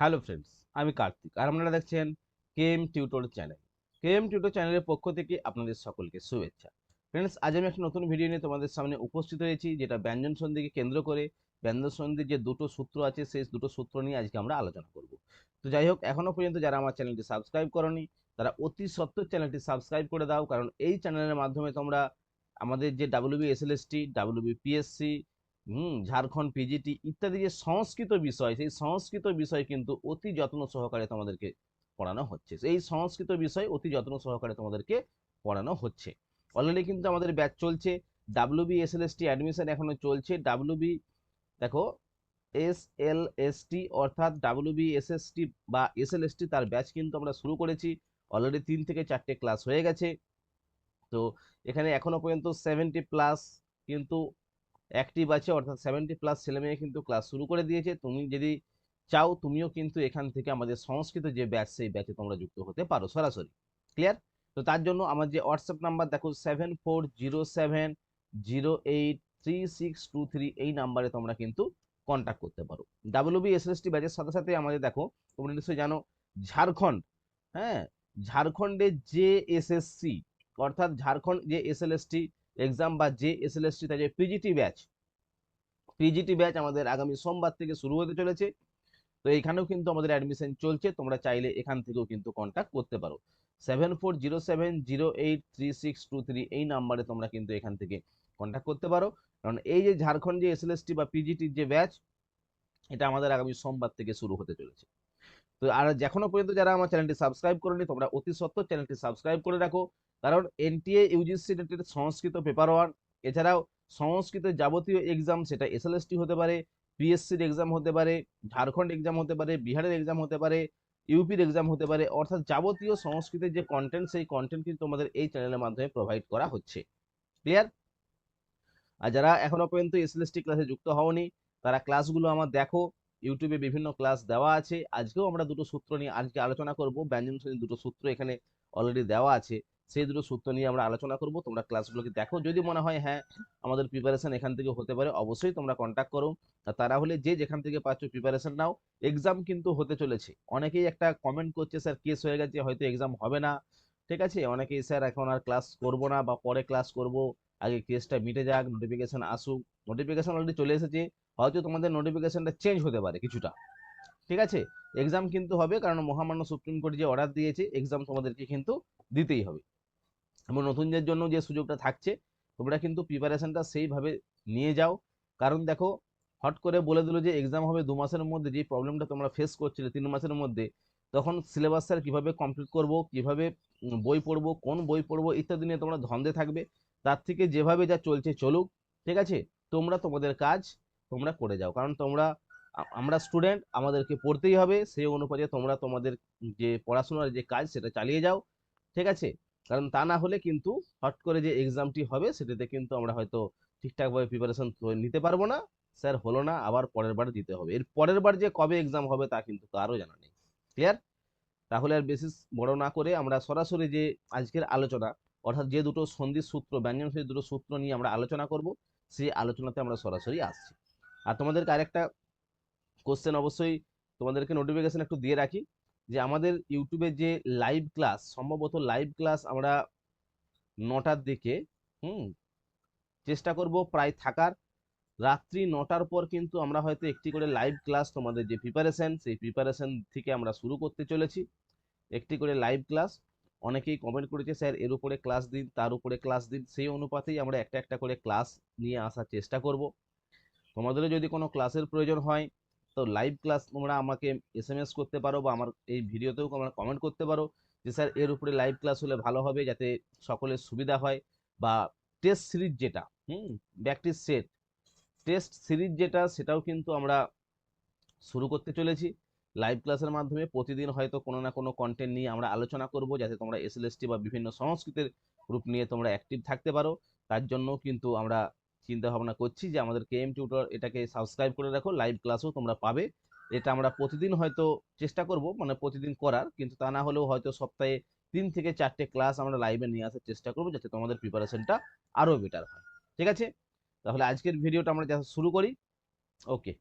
Hello friends আমি কার্তিক। আর আপনারা দেখছেন KM tutor channel KM tutor চ্যানেলের পক্ষ থেকে আপনাদের সকলকে শুভেচ্ছা। ফ্রেন্ডস আজ আমি একটা নতুন ভিডিও নিয়ে তোমাদের সামনে উপস্থিত হয়েছি, যেটা ব্যঞ্জন সন্ধিকে কেন্দ্র করে ব্যঞ্জন সন্ধির যে দুটো সূত্র আছে, সেই দুটো সূত্র নিয়ে আজকে আমরা আলোচনা করব। তো যাই হোক, এখনও পর্যন্ত যারা আমার চ্যানেলটি সাবস্ক্রাইব করনি, তারা অতি সত্তর চ্যানেলটি সাবস্ক্রাইব করে দাও, কারণ এই চ্যানেলের মাধ্যমে তোমরা আমাদের যে WB SLST WB PSC hmm, Jharkhand PGT ইত্যাদি যে সংস্কৃত বিষয়, সেই সংস্কৃত বিষয় কিন্তু অতি যত্ন সহকারে তোমাদেরকে পড়ানো হচ্ছে। এই সংস্কৃত বিষয় অতি যত্ন সহকারে তোমাদেরকে পড়ানো হচ্ছে। অলরেডি কিন্তু আমাদের ব্যাচ চলছে। W B S L S T admission এখনও চলছে। ডাব্লিউবি দেখো এস এল এস টি অর্থাৎ W B S S T বা এস এল এস টি তার ব্যাচ কিন্তু আমরা শুরু করেছি। অলরেডি তিন থেকে চারটে ক্লাস হয়ে গেছে। তো এখানে এখনও পর্যন্ত সেভেন্টি প্লাস কিন্তু অ্যাক্টিভ আছে, অর্থাৎ সেভেন্টি প্লাস ছেলেমেয়ে কিন্তু ক্লাস শুরু করে দিয়েছে। তুমি যদি চাও, তুমিও কিন্তু এখান থেকে আমাদের সংস্কৃত যে ব্যাচ সেই ব্যাচে তোমরা যুক্ত হতে পারো সরাসরি। ক্লিয়ার তো তার জন্য আমার যে হোয়াটসঅ্যাপ নাম্বার দেখো seven four zero seven zero eight three six two three এই নাম্বারে তোমরা কিন্তু কন্ট্যাক্ট করতে পারো। ডাব্লিউবি এসএসটি ব্যাচের সাথে সাথে আমাদের দেখো, তোমরা নিশ্চয়ই জানো, ঝাড়খণ্ড হ্যাঁ? ঝাড়খণ্ডের যে এসএসসি অর্থাৎ ঝাড়খণ্ড যে এস এল এসএলএসটি এক্সাম বা যে এসএলএসটি তার যে পিজিটি ব্যাচ পিজিটি ব্যাচ আমাদের আগামী সোমবার থেকে শুরু হতে চলেছে। তো এইখানেও কিন্তু আমাদের অ্যাডমিশন চলছে, তোমরা চাইলে এখান থেকেও কিন্তু কন্ট্যাক্ট করতে পারো। Seven four zero seven zero eight three six two three এই নাম্বারে তোমরা কিন্তু এখান থেকে কন্ট্যাক্ট করতে পারো। কারণ এই যে ঝাড়খণ্ড যে এস এসএলএসটি বা পিজিটির যে ব্যাচ এটা আমাদের আগামী সোমবার থেকে শুরু হতে চলেছে। তো আর এখনও পর্যন্ত যারা আমার চ্যানেলটি সাবস্ক্রাইব করেনি, তোমরা অতি সত্ত্বর চ্যানেলটি সাবস্ক্রাইব করে রাখো। কারণ এনটিএ ইউজিসি নেটের সংস্কৃত পেপার ওয়ান এছাড়াও সংস্কৃতের যাবতীয় এক্সাম সেটা এসএলএসটি হতে পারে পিএসসির এক্সাম হতে পারে ঝাড়খণ্ড এক্সাম হতে পারে বিহারের এক্সাম হতে পারে ইউপির এক্সাম হতে পারে, অর্থাৎ যাবতীয় সংস্কৃতের যে কন্টেন্ট সেই কন্টেন্ট কিন্তু আমাদের এই চ্যানেলের মাধ্যমে প্রোভাইড করা হচ্ছে। ক্লিয়ার আর যারা এখনও পর্যন্ত এসএলএসটি ক্লাসে যুক্ত হওনি, তারা ক্লাসগুলো আমার দেখো ইউটিউবে বিভিন্ন ক্লাস দেওয়া আছে। আজকেও আমরা দুটো সূত্র নিয়ে, আজকে আলোচনা করব ব্যঞ্জন শ্রেণির দুটো সূত্র এখানে অলরেডি দেওয়া আছে। সেই দুটো সূত্র নিয়ে আমরা আলোচনা করব। তোমরা ক্লাসগুলোকে দেখো। যদি মনে হয় হ্যাঁ আমাদের প্রিপারেশন এখান থেকে হতে পারে, অবশ্যই তোমরা কন্ট্যাক্ট করো। তারা হলে যে যেখান থেকে পাচ্ছ প্রিপারেশন নাও। এক্সাম কিন্তু হতে চলেছে। অনেকেই একটা কমেন্ট করছে, স্যার কেস হয়ে গেছে, হয়তো এক্সাম হবে না। ঠিক আছে? অনেকেই, স্যার, এখন আর ক্লাস করব না বা পরে ক্লাস করব। আগে কেসটা মিটে যাক নোটিফিকেশন আসুক। নোটিফিকেশন অলরেডি চলে এসেছে। হয়তো তোমাদের নোটিফিকেশনটা চেঞ্জ হতে পারে কিছুটা। ঠিক আছে? এক্সাম কিন্তু হবে, কারণ মহামান্য সুপ্রিম কোর্ট যে অর্ডার দিয়েছে এক্সাম তোমাদেরকে কিন্তু দিতেই হবে। এবং নতুনদের জন্য যে সুযোগটা থাকছে, তোমরা কিন্তু প্রিপারেশনটা সেইভাবে নিয়ে যাও। কারণ দেখো, হট করে বলে দিল যে এক্সাম হবে দু মাসের মধ্যে, যে প্রবলেমটা তোমরা ফেস করছিলে তিন মাসের মধ্যে, তখন সিলেবাস স্যার কীভাবে কমপ্লিট করব, কীভাবে বই পড়ব, কোন বই পড়ব ইত্যাদি নিয়ে তোমরা ধন্দে থাকবে। তার থেকে যেভাবে যা চলছে চলুক, ঠিক আছে? তোমরা তোমাদের কাজ তোমরা করে যাও। কারণ তোমরা আমরা স্টুডেন্ট আমাদেরকে পড়তেই হবে। সেই অনুপাতে তোমরা তোমাদের যে পড়াশোনার যে কাজ, সেটা চালিয়ে যাও। ঠিক আছে? কারণ তা না হলে কিন্তু হট করে যে এক্সামটি হবে সেটাতে কিন্তু আমরা হয়তো ঠিকঠাকভাবে প্রিপারেশন নিতে পারব না। স্যার হলো না, আবার পরের বার দিতে হবে। এর পরের বার যে কবে এক্সাম হবে তা কিন্তু কারও জানা নেই। ক্লিয়ার তাহলে আর বেশি বড় না করে আমরা সরাসরি যে আজকের আলোচনা, অর্থাৎ যে দুটো সন্ধির সূত্র ব্যঞ্জন সেই দুটো সূত্র নিয়ে আমরা আলোচনা করব, সেই আলোচনাতে আমরা সরাসরি আসছি। আর তোমাদেরকে আরেকটা কোশ্চেন অবশ্যই তোমাদেরকে নোটিফিকেশন একটু দিয়ে রাখি। যে আমাদের ইউটিউবে যে লাইভ ক্লাস সম্ভবত লাইভ ক্লাস আমরা নটার দিকে, হুম, চেষ্টা করব প্রায় থাকার। রাত্রি নটার পর কিন্তু আমরা হয়তো একটি করে লাইভ ক্লাস তোমাদের যে প্রিপারেশন সেই প্রিপারেশন থেকে আমরা শুরু করতে চলেছি। একটি করে লাইভ ক্লাস অনেকেই কমেন্ট করেছে, স্যার, এর উপরে ক্লাস দিন, তার উপরে ক্লাস দিন। সেই অনুপাতেই আমরা একটা একটা করে ক্লাস নিয়ে আসার চেষ্টা করব। তোমাদেরও যদি কোনো ক্লাসের প্রয়োজন হয় তো লাইভ ক্লাস তোমরা আমাকে এস এম এস করতে পারো বা আমার এই ভিডিওতেও তোমরা কমেন্ট করতে পারো যে, স্যার, এর উপরে লাইভ ক্লাস হলে ভালো হবে যাতে সকলের সুবিধা হয়। বা টেস্ট সিরিজ যেটা, hmm practice set test series যেটা, সেটাও কিন্তু আমরা শুরু করতে চলেছি। লাইভ ক্লাসের মাধ্যমে প্রতিদিন হয়তো কোনো না কোনো কন্টেন্ট নিয়ে আমরা আলোচনা করব যাতে তোমরা এসএলএসটি বা বিভিন্ন সংস্কৃতের গ্রুপ নিয়ে তোমরা অ্যাক্টিভ থাকতে পারো। তার জন্য কিন্তু আমরা চিন্তা ভাবনা করছি যে আমাদের কে এম টিউটর এটাকে সাবস্ক্রাইব করে রাখো। লাইভ ক্লাসও তোমরা পাবে। এটা আমরা প্রতিদিন হয়তো চেষ্টা করব মানে প্রতিদিন করার। কিন্তু তা না হলেও হয়তো সপ্তাহে তিন থেকে চারটে ক্লাস আমরা লাইভে নিয়ে আসার চেষ্টা করব যাতে তোমাদের প্রিপারেশনটা আরও বেটার হয়। ঠিক আছে? তাহলে আজকের ভিডিওটা আমরা শুরু করি। ওকে